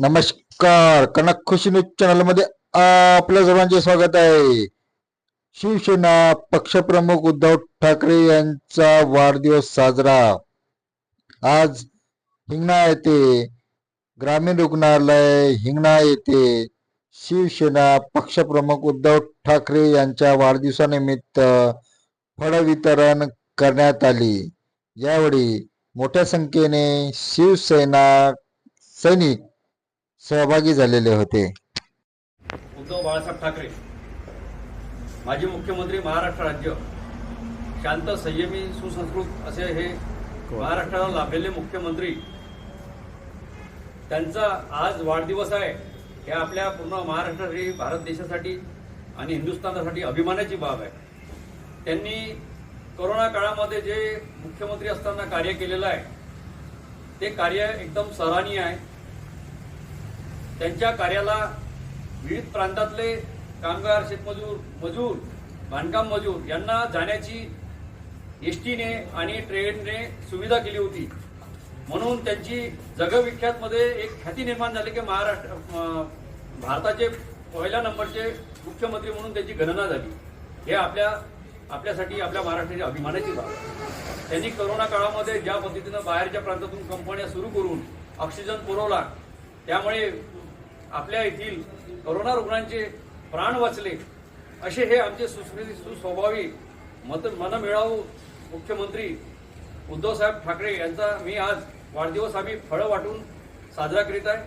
नमस्कार. कनक खुशी न्यूज चॅनलमध्ये आपल्या सर्वांचे स्वागत आहे. शिवसेना पक्षप्रमुख उद्धव ठाकरे यांचा वाढदिवस साजरा. आज हिंगणा येथे ग्रामीण रुग्णालय हिंगणा येथे शिवसेना पक्षप्रमुख उद्धव ठाकरे यांच्या वाढदिवसानिमित्त फळ वितरण करण्यात आली. यावेळी मोठ्या संख्येने शिवसेना सैनिक सहभागी झालेले होते. उद्धव बाळासाहेब ठाकरे माजी मुख्यमंत्री महाराष्ट्र राज्य शांत संयमी सुसंस्कृत असे हे महाराष्ट्राला लाभलेले मुख्यमंत्री त्यांचा आज वाढदिवस आहे. हे आपल्या पूर्ण महाराष्ट्रासाठी भारत देशासाठी आणि हिंदुस्थानासाठी अभिमानाची बाब आहे. त्यांनी कोरोना काळामध्ये जे मुख्यमंत्री असताना कार्य केलेलं आहे ते कार्य एकदम सराहनीय आहे. त्यांच्या कार्याला विविध प्रांतातले कामगार शेतमजूर मजूर बांधकाम मजूर यांना जाण्याची एस टीने आणि ट्रेनने सुविधा केली होती. म्हणून त्यांची जगविख्यातमध्ये एक ख्याती निर्माण झाली की महाराष्ट्र भारताचे पहिल्या नंबरचे मुख्यमंत्री म्हणून त्यांची गणना झाली. हे आपल्या आपल्यासाठी आपल्या महाराष्ट्राची अभिमानाची बाब. त्यांनी करोना काळामध्ये ज्या पद्धतीनं बाहेरच्या प्रांतातून कंपन्या सुरू करून ऑक्सिजन पुरवला त्यामुळे आपल्या येथील करोना रुग्णांचे प्राण वाचले असे हे आमचे सुस्मृती सुस्वभावी मत मनमिळावू मुख्यमंत्री उद्धवसाहेब ठाकरे यांचा मी आज वाढदिवस आम्ही फळं वाटून साजरा करीत आहे.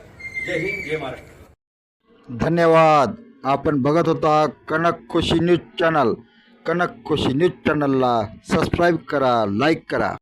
जय हिंद जय महाराष्ट्र. धन्यवाद. आपण बघत होता Kanak Khushi news channel. Kanak Khushi news चॅनलला सबस्क्राईब करा लाईक करा.